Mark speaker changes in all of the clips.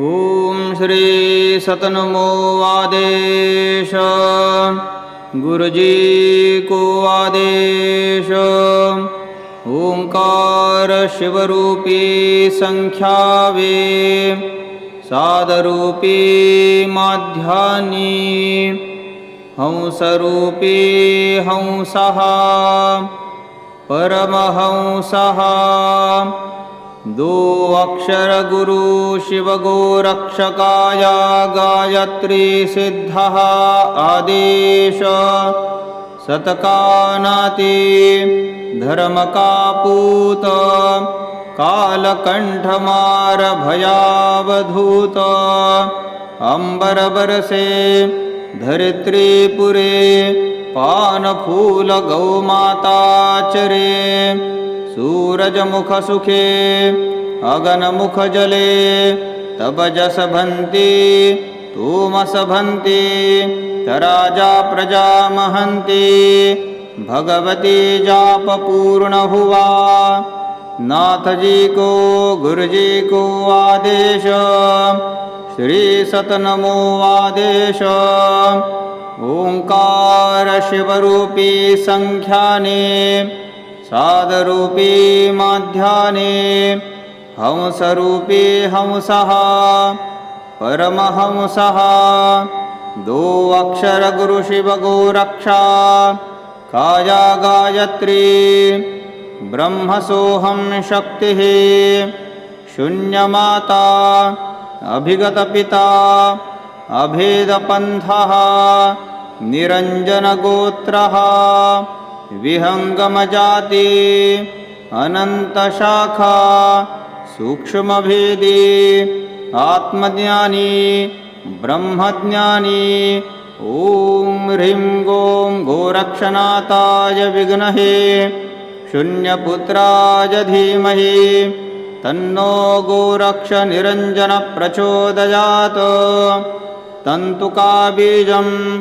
Speaker 1: ॐ श्री सतनमो आदेश गुरुजी को आदेश। ओंकार शिवरूपी संख्यावे। सादरूपी माध्यानी हंसरूपी हंसः परमहंसः दो अक्षरगुरु शिवगोरक्षकाया गायत्री सिद्धः आदेश। सतकानाति धर्मकापूत। कालकण्ठमारभयावधूत। अम्बरबरसे धरित्रीपुरे। पानफूलगौमाताचरे पानफूल तब जस अगनमुखजले तपजसभन्ति तूमसभन्ति तराजा प्रजामहन्ति भगवती जापपूर्णहुवा नाथजी को गुरुजी को आदेश श्री सतनमो आदेश, ओंकार शिवरूपी संख्याने सादरूपी माध्याने हंसरूपी हंसः परमहंसः दो अक्षर गुरु शिव गोरक्षा काया गायत्री ब्रह्मसोऽहं शक्तिः शून्यमाता अभिगतपिता अभेदपन्थः निरञ्जनगोत्रः विहङ्गमजाति, अनन्तशाखा, सूक्ष्मभेदी, आत्मज्ञानी, ब्रह्मज्ञानी, ॐ ह्रीं गों गोरक्षनाथाय विघ्नहे, शून्यपुत्राय धीमहि, तन्नो गोरक्षनिरञ्जनप्रचोदयात्। तन्तुकाबीजं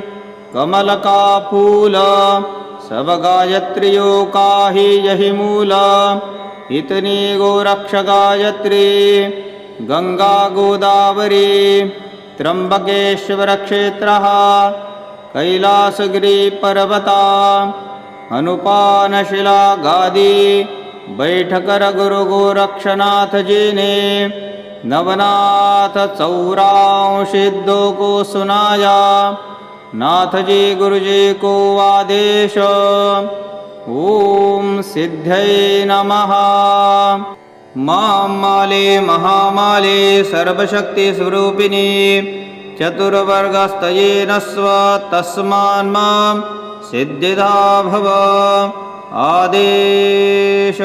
Speaker 1: कमलकाफूल सबगायत्र्यो काहि यहि मूल इतनी गोरक्षगायत्री गङ्गा गोदावरी त्र्यम्बकेश्वरक्षेत्रः कैलासगिरिपर्वता अनुपानशिला गादी, बैठकर गुरु गोरक्षनाथ जी ने नवनाथ चौरांशिदों को सुनाया। नाथ जी गुरु जी को आदेश। ओम सिद्धय नमः। माँ माले, महामाले सर्वशक्ति स्वरूपिणी चतुर्वर्गस्तयेन स्व तस्मान् माँ सिद्धिदा भव। आदेश।